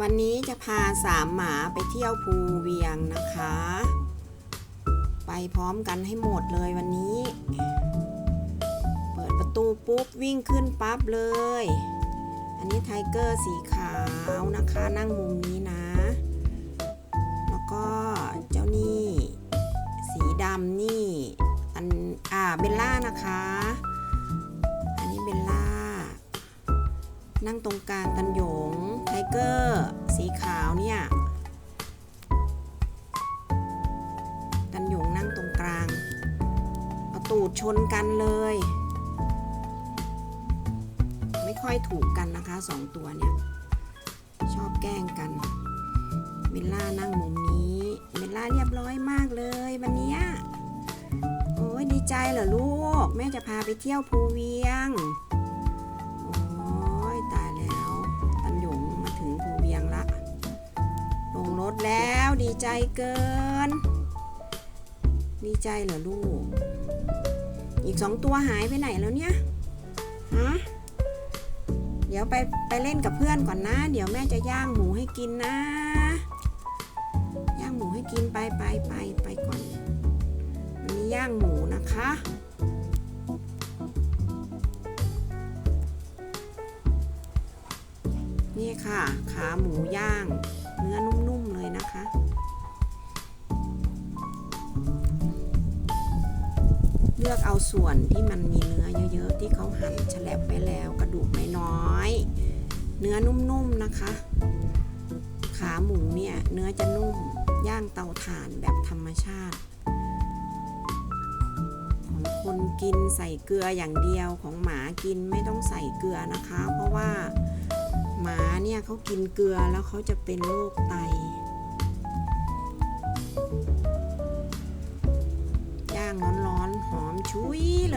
วันนี้จะพาสามหมาไปเที่ยวภูเวียงนะคะ ไปพร้อมกันให้หมดเลยวันนี้ เปิดประตูปุ๊บวิ่งขึ้นปั๊บเลย อันนี้ไทเกอร์สีขาวนะคะนั่งมุมนี้นะ แล้วก็เจ้านี่ สีดำนี่อันอ่าเบลล่านะคะอันนี้เบลล่า นั่งตรงกลางตันหยง เกอร์สีขาวเนี่ยตันหยงนั่งตรงกลาง เอาตูดชนกันเลย ไม่ค่อยถูกกันนะคะสองตัวเนี่ย ชอบแกล้งกันเบลล่านั่งมุมนี้เบลล่าเรียบร้อยมากเลยวันนี้โอ้ยดีใจเหรอลูก แม่จะพาไปเที่ยวภูเวียง ดีใจเกิน ดีใจเหรอลูก อีกสองตัวหายไปไหนแล้วเนี่ย ฮะ เดี๋ยวไปไปเล่นกับเพื่อนก่อนนะ เดี๋ยวแม่จะย่างหมูให้กินนะ ย่างหมูให้กินไปไปไปไปก่อนวันนี้ย่างหมูนะคะนี่ค่ะ ขาหมูย่าง เนื้อนุ่ม ๆเลยนะคะ เลือกเอาส่วนที่มันมีเนื้อเยอะๆ ที่เขาหั่นแฉลบไปแล้วกระดูกไม่น้อย เนื้อนุ่มๆนะคะ ขาหมูเนี่ยเนื้อจะนุ่มย่างเตาถ่านแบบธรรมชาติ ของคนกินใส่เกลืออย่างเดียวของหมากินไม่ต้องใส่เกลือนะคะ เพราะว่าหมาเนี่ยเขากินเกลือแล้วเขาจะเป็นโรคไต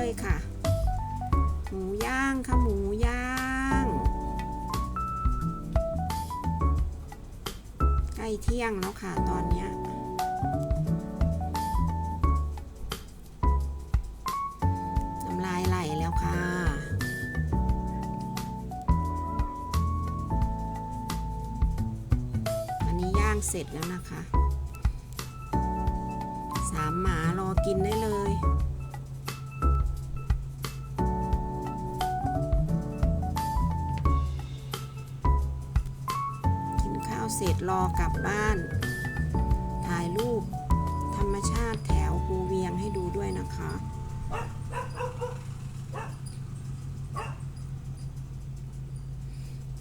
เลยค่ะ หมูย่างค่ะหมูย่างใกล้เที่ยงแล้วค่ะตอนเนี้ยน้ำลายไหลแล้วค่ะอันนี้ย่างเสร็จแล้วนะคะ สามหมารอกินได้เลย เสร็จรอกลับบ้าน ถ่ายรูปธรรมชาติแถวภูเวียงให้ดูด้วยนะคะ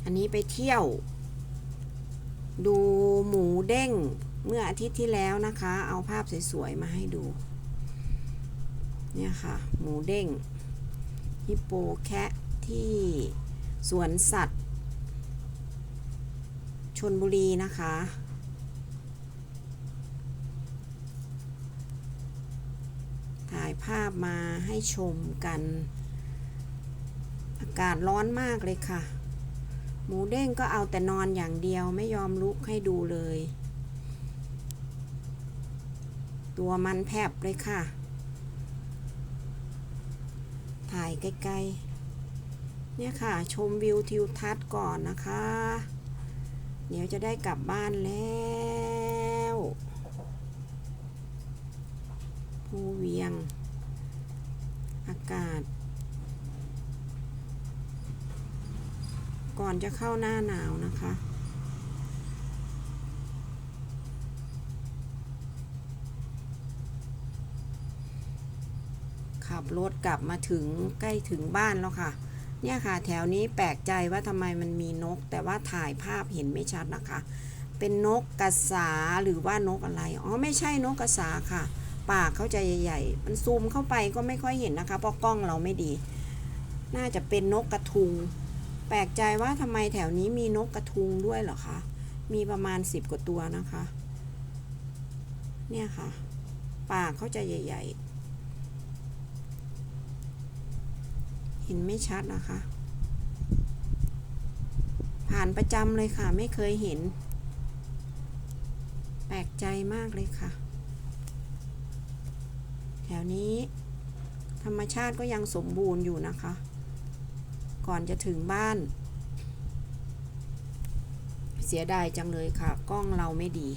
อันนี้ไปเที่ยว ดูหมูเด้งเมื่ออาทิตย์ที่แล้วนะคะ เอาภาพสวยๆมาให้ดู เนี่ยค่ะ หมูเด้งฮิปโปแคะที่สวนสัตว์ ชนบุรีนะคะ ถ่ายภาพมาให้ชมกัน อากาศร้อนมากเลยค่ะ หมูเด้งก็เอาแต่นอนอย่างเดียวไม่ยอมลุกให้ดูเลย ตัวมันแผบเลยค่ะ ถ่ายใกล้ๆเนี่ยค่ะ ชมวิวทิวทัศน์ก่อนนะคะ เดี๋ยวจะได้กลับบ้านแล้วภูเวียง อากาศ ก่อนจะเข้าหน้าหนาวนะคะขับรถกลับมาถึงใกล้ถึงบ้านแล้วค่ะ เนี่ยค่ะ แถวนี้แปลกใจว่าทำไมมันมีนก แต่ว่าถ่ายภาพเห็นไม่ชัดนะคะ เป็นนกกระสาหรือว่านกอะไร อ๋อไม่ใช่นกกระสาค่ะ ปากเขาจะใหญ่ๆ มันซูมเข้าไปก็ไม่ค่อยเห็นนะคะ เพราะกล้องเราไม่ดี น่าจะเป็นนกกระทุง แปลกใจว่าทำไมแถวนี้มีนกกระทุงด้วยเหรอคะ มีประมาณสิบกว่าตัวนะคะ เนี่ยค่ะ ปากเขาจะใหญ่ ๆ เห็นไม่ชัดนะคะ ผ่านประจำเลยค่ะไม่เคยเห็น แปลกใจมากเลยค่ะ แถวนี้ ธรรมชาติก็ยังสมบูรณ์อยู่นะคะ ก่อนจะถึงบ้าน เสียดายจังเลยค่ะ กล้องเราไม่ดี